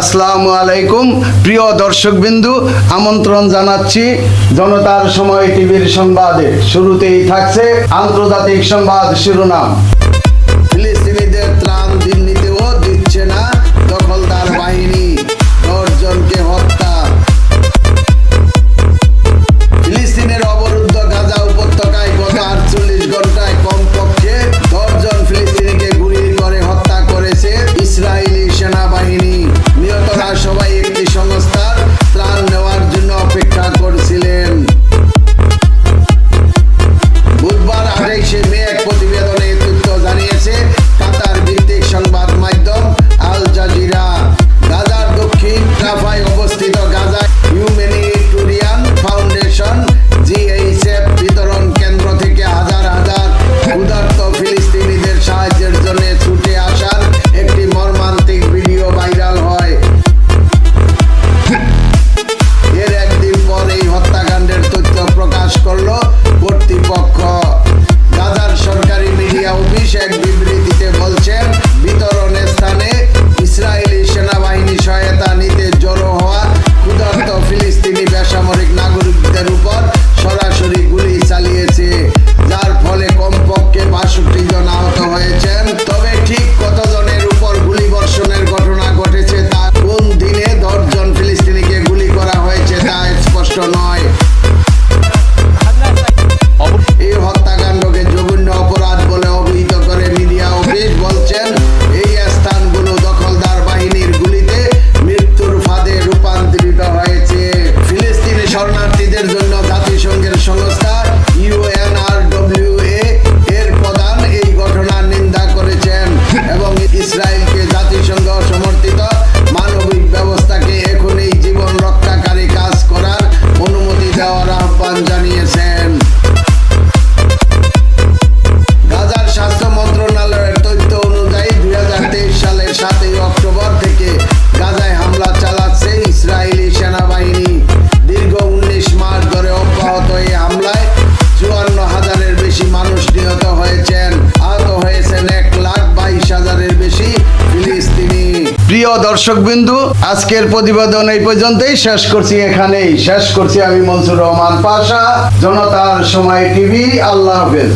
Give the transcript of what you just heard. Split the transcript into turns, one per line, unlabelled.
আসসালামু আলাইকুম। প্রিয় দর্শকবিন্দু, আমন্ত্রণ জানাচ্ছি জনতার সময় টিভির সংবাদে। শুরুতেই থাকছে আন্তর্জাতিক সংবাদ শিরোনাম। eu gostei da tonight. প্রিয় দর্শক বিন্দু আজকের প্রতিবেদন এই পর্যন্তই। শেষ করছি এখানেই। শেষ করছি আমি মনসুর রহমান পাশা, জনতার সময় টিভি। আল্লাহ হাফেজ।